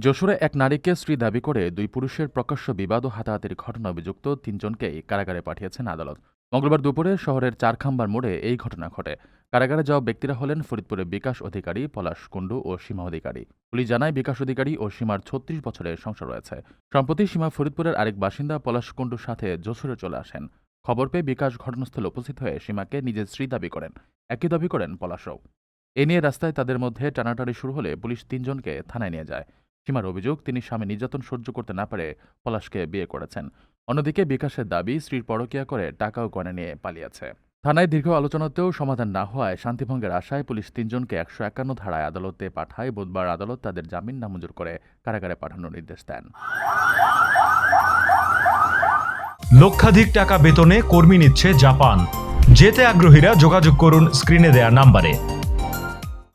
যশোরে এক নারীকে স্ত্রী দাবি করে দুই পুরুষের প্রকাশ্য বিবাদ ও হাতাহাতির ঘটনা অভিযুক্ত তিনজনকেই কারাগারে পাঠিয়েছেন আদালত। মঙ্গলবার দুপুরে শহরের চারখাম্বার মোড়ে এই ঘটনা ঘটে। কারাগারে যাওয়া ব্যক্তিরা হলেন ফরিদপুরের বিকাশ অধিকারী পলাশ কুণ্ডু ও সীমা অধিকারী। পুলিশ জানায় বিকাশ অধিকারী ও সীমার ছত্রিশ বছরের সংসার রয়েছে। সম্প্রতি সীমা ফরিদপুরের আরেক বাসিন্দা পলাশ কুণ্ডুর সাথে যশোরে চলে আসেন। খবর পেয়ে বিকাশ ঘটনাস্থলে উপস্থিত হয়ে সীমাকে নিজের স্ত্রী দাবি করেন। একই দাবি করেন পলাশও। এ নিয়ে রাস্তায় তাদের মধ্যে টানাটানি শুরু হলে পুলিশ তিনজনকে থানায় নিয়ে যায়। সীমার অভিযোগ, তিনি স্বামী নির্যাতন সহ্য করতে না পারে পলাশকে বিয়ে করেছেন। অন্যদিকে বিকাশের দাবি, স্ত্রীর পরকীয়া করে টাকাও গয়না নিয়ে পালিয়েছে। থানায় দীর্ঘ আলোচনাতেও সমাধান না হওয়ায় শান্তিভঙ্গের আশায় পুলিশ তিনজনকে একশো একান্ন ধারায় আদালতে পাঠায়। বুধবার আদালত তাদের জামিন নামঞ্জুর করে কারাগারে পাঠানোর নির্দেশ দেন। লক্ষাধিক টাকা বেতনে কর্মী নিচ্ছে জাপান। যেতে আগ্রহীরা যোগাযোগ করুন স্ক্রিনে দেয়া নাম্বারে।